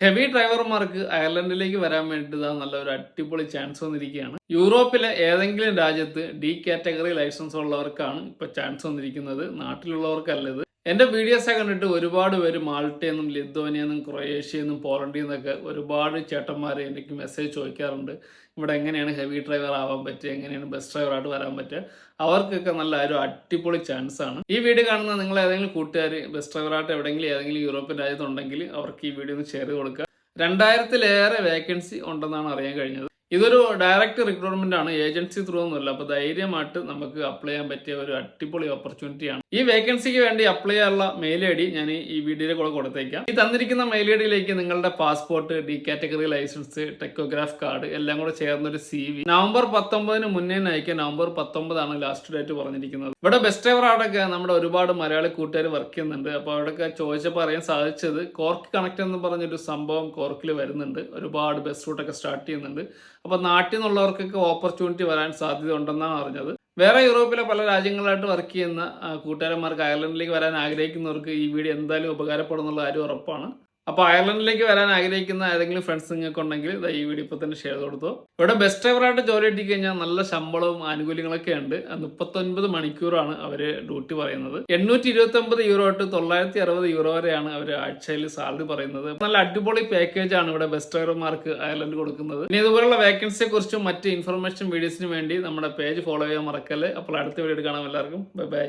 Heavy ഡ്രൈവർമാർക്ക് അയർലൻഡിലേക്ക് വരാൻ വേണ്ടിയിട്ട് ഇതാ നല്ല ഒരു അടിപൊളി ചാൻസ് വന്നിരിക്കുകയാണ്. യൂറോപ്പിലെ ഏതെങ്കിലും രാജ്യത്ത് ഡി കാറ്റഗറി ലൈസൻസ് ഉള്ളവർക്കാണ് ഇപ്പൊ ചാൻസ് വന്നിരിക്കുന്നത്. നാട്ടിലുള്ളവർക്കല്ല ഇത് എന്റെ വീഡിയോസ് കണ്ടിട്ട് ഒരുപാട് പേര് മാൾട്ടയെന്നും ലിത്വാനിയെന്നും ക്രൊയേഷ്യയെന്നും പോളണ്ടിൽ നിന്നൊക്കെ ഒരുപാട് ചേട്ടന്മാർ എനിക്ക് മെസ്സേജ് ചോദിക്കാറുണ്ട്. ഇവിടെ എങ്ങനെയാണ് ഹെവി ഡ്രൈവർ ആവാൻ പറ്റുക എങ്ങനെയാണ് ബസ് ഡ്രൈവറായിട്ട് വരാൻ പറ്റുക? അവർക്കൊക്കെ നല്ല ഒരു അടിപൊളി ചാൻസ് ആണ്. ഈ വീഡിയോ കാണുന്ന നിങ്ങൾ ഏതെങ്കിലും കൂട്ടുകാർ ബസ് ഡ്രൈവറായിട്ട് എവിടെയെങ്കിലും ഏതെങ്കിലും യൂറോപ്യൻ രാജ്യത്തുണ്ടെങ്കിൽ അവർക്ക് ഈ വീഡിയോ ഒന്ന് ഷെയർ കൊടുക്കുക. രണ്ടായിരത്തിലേറെ വേക്കൻസി ഉണ്ടെന്നാണ് അറിയാൻ കഴിഞ്ഞത്. ഇതൊരു ഡയറക്റ്റ് റിക്രൂട്ട്മെന്റ് ആണ് ഏജൻസി ത്രൂ ഒന്നുമല്ല. അപ്പൊ ധൈര്യമായിട്ട് നമുക്ക് അപ്ലൈ ചെയ്യാൻ പറ്റിയ ഒരു അടിപൊളി ഓപ്പർച്യൂണിറ്റിയാണ് ഈ വേക്കൻസിക്ക് വേണ്ടി അപ്ലൈ ചെയ്യാനുള്ള മെയിൽ ഐ ഡി ഞാൻ ഈ വീഡിയോയിൽ കൂടെ കൊടുത്തേക്കാം. ഈ തന്നിരിക്കുന്ന മെയിൽ ഐ ഡിയിലേക്ക് നിങ്ങളുടെ passport D category licence tachograph card എല്ലാം കൂടെ ചേർന്ന ഒരു സി വി നവംബർ പത്തൊമ്പതിന് മുന്നേ അയക്കാൻ നവംബർ പത്തൊമ്പതാണ് ലാസ്റ്റ് ഡേറ്റ് പറഞ്ഞിരിക്കുന്നത്. ഇവിടെ ബെസ്റ്റ് ഡ്രൈവർ അവിടെയൊക്കെ നമ്മുടെ ഒരുപാട് മലയാളി കൂട്ടുകാർ വർക്ക് ചെയ്യുന്നുണ്ട്. അപ്പോൾ അവിടെയൊക്കെ ചോദിച്ചപ്പോൾ അറിയാൻ സാധിച്ചത് കോർക്ക് കണക്ട് എന്ന് പറഞ്ഞൊരു സംഭവം കോർക്കിൽ വരുന്നുണ്ട്. ഒരുപാട് ബസ് റൂട്ടൊക്കെ സ്റ്റാർട്ട് ചെയ്യുന്നുണ്ട്. അപ്പോൾ നാട്ടിൽ നിന്നുള്ളവർക്കൊക്കെ ഓപ്പർച്യൂണിറ്റി വരാൻ സാധ്യത ഉണ്ടെന്നാണ് അറിഞ്ഞത്. വേറെ യൂറോപ്പിലെ പല രാജ്യങ്ങളായിട്ട് വർക്ക് ചെയ്യുന്ന കൂട്ടുകാരന്മാർക്ക് അയർലൻഡിലേക്ക് വരാൻ ആഗ്രഹിക്കുന്നവർക്ക് ഈ വീഡിയോ എന്തായാലും ഉപകാരപ്പെടുന്നുള്ള കാര്യം ഉറപ്പാണ്. അപ്പോൾ അയർലൻഡിലേക്ക് വരാൻ ആഗ്രഹിക്കുന്ന ഏതെങ്കിലും ഫ്രണ്ട്സ് നിങ്ങൾക്ക് ഉണ്ടെങ്കിൽ ഈ വീഡിയോ ഇപ്പോൾ തന്നെ ഷെയർ കൊടുത്തു ഇവിടെ ബെസ്റ്റ് ഡ്രൈവറായിട്ട് ജോലി കിട്ടിക്കഴിഞ്ഞാൽ നല്ല ശമ്പളവും ആനുകൂല്യങ്ങളൊക്കെ ഉണ്ട്. മുപ്പത്തൊൻപത് മണിക്കൂറാണ് അവർ ഡ്യൂട്ടി പറയുന്നത്. എണ്ണൂറ്റി ഇരുപത്തി ഒമ്പത് യൂറോ തൊട്ട് തൊള്ളായിരത്തി അറുപത് യൂറോ വരെയാണ് അവർ ആഴ്ചയിൽ സാലറി പറയുന്നത്. നല്ല അടിപൊളി പാക്കേജ് ആണ് ഇവിടെ ബെസ്റ്റ് ഡ്രൈവർമാർക്ക് അയർലൻഡ് കൊടുക്കുന്നത്. ഇനി ഇതുപോലുള്ള വേക്കൻസിയെ കുറിച്ചും മറ്റ് ഇൻഫർമേഷൻ വീഡിയോസിന് വേണ്ടി നമ്മുടെ പേജ് ഫോളോ ചെയ്യാൻ മറക്കല്ലേ. അപ്പോൾ അടുത്ത വീഡിയോ കാണാം എല്ലാവർക്കും. Bye bye